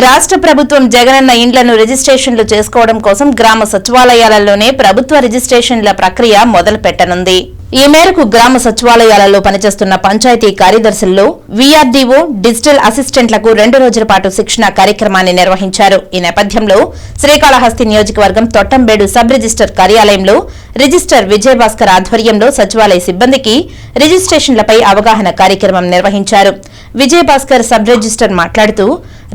రాష్ట్ర ప్రభుత్వం జగనన్న ఇండ్లను రిజిస్ట్రేషన్లు చేసుకోవడం కోసం గ్రామ సచివాలయాలలోనే ప్రభుత్వ రిజిస్ట్రేషన్ల ప్రక్రియ మొదలు పెట్టనుంది ఈ మేరకు గ్రామ సచివాలయాలలో పనిచేస్తున్న పంచాయతీ కార్యదర్శుల్లో వీఆర్డీఓ డిజిటల్ అసిస్టెంట్లకు రెండు రోజుల పాటు శిక్షణ కార్యక్రమాన్ని నిర్వహించారు. ఈ నేపథ్యంలో శ్రీకాళహస్తి నియోజకవర్గం తొట్టంబేడు సబ్ రిజిస్టర్ కార్యాలయంలో రిజిస్టర్ విజయభాస్కర్ ఆధ్వర్యంలో సచివాలయ సిబ్బందికి రిజిస్ట్రేషన్లపై అవగాహన కార్యక్రమం నిర్వహించారు. విజయభాస్కర్ సబ్ రిజిస్టర్ మాట్లాడుతూ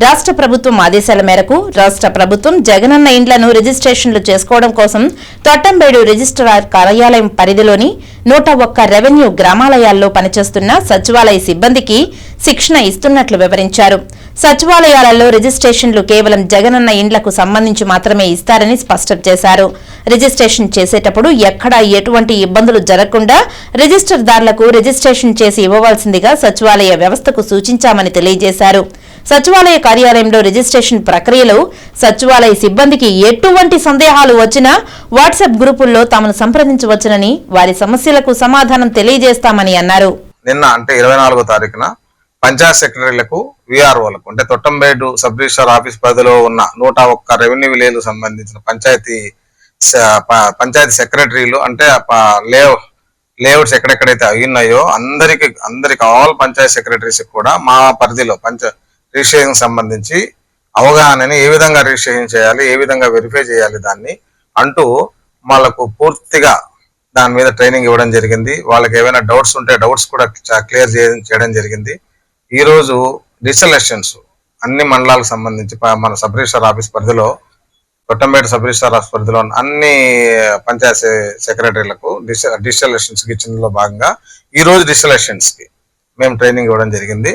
రాష్ట్ర ప్రభుత్వం ఆదేశాల మేరకు రాష్ట్ర ప్రభుత్వం జగనన్న ఇండ్లను రిజిస్ట్రేషన్లు చేసుకోవడం కోసం తొట్టంబేడు రిజిస్ట్రార్ కార్యాలయం పరిధిలోని నూట ఒక్క రెవెన్యూ గ్రామాలయాల్లో పనిచేస్తున్న సచివాలయ సిబ్బందికి శిక్షణ ఇస్తున్నట్లు వివరించారు. సచివాలయాలలో రిజిస్ట్రేషన్లు కేవలం జగనన్న ఇండ్లకు సంబంధించి మాత్రమే ఇస్తారని స్పష్టం చేశారు. రిజిస్ట్రేషన్ చేసేటప్పుడు ఎక్కడా ఎటువంటి ఇబ్బందులు జరగకుండా రిజిస్టర్దారులకు రిజిస్ట్రేషన్ చేసి ఇవ్వవలసిందిగా సచివాలయ వ్యవస్థకు సూచించామని తెలియజేశారు. సచివాలయ కార్యాలయంలో రిజిస్ట్రేషన్ ప్రక్రియలో సచివాలయ సిబ్బందికి ఎటువంటి సందేహాలు వచ్చినా వాట్సాప్ గ్రూపుల్లో తమను సంప్రదించవచ్చునని వారి సమస్యలకు సమాధానం తెలియజేస్తామని అన్నారు. నిన్న అంటే ఇరవై నాలుగో తారీఖున పంచాయత్ సెక్రటరీలకు విఆర్ఓలకు అంటే తొట్టంబేడు సబ్ రిజిస్టర్ ఆఫీస్ పరిధిలో ఉన్న నూట ఒక్క రెవెన్యూ విలేజ్లకు సంబంధించిన పంచాయతీ పంచాయతీ సెక్రటరీలు అంటే లే లేఅవుట్స్ ఎక్కడెక్కడైతే ఉన్నాయో అందరికి అందరికి ఆల్ పంచాయత్ సెక్రటరీస్ కూడా మా పరిధిలో పంచ రిజిస్ట్రేషన్ సంబంధించి అవగాహనని ఏ విధంగా రిజిస్ట్రేషన్ చేయాలి ఏ విధంగా వెరిఫై చేయాలి దాన్ని అంటూ వాళ్ళకు పూర్తిగా దాని మీద ట్రైనింగ్ ఇవ్వడం జరిగింది. వాళ్ళకి ఏమైనా డౌట్స్ ఉంటే డౌట్స్ కూడా క్లియర్ చేయడం జరిగింది. ఈ రోజు డిజిటల్ అన్ని మండలాలకు సంబంధించి మన సబ్ రిజిస్టర్ ఆఫీస్ పరిధిలో కొట్టంపేట సబ్ రిజిస్టర్ ఆఫీస్ పరిధిలో అన్ని పంచాయత్ సెక్రటరీలకు డిజిటల్ డిజిటల్కి ఇచ్చినలో భాగంగా ఈ రోజు డిజిటల్ ఎలక్షన్స్కి మేము ట్రైనింగ్ ఇవ్వడం జరిగింది.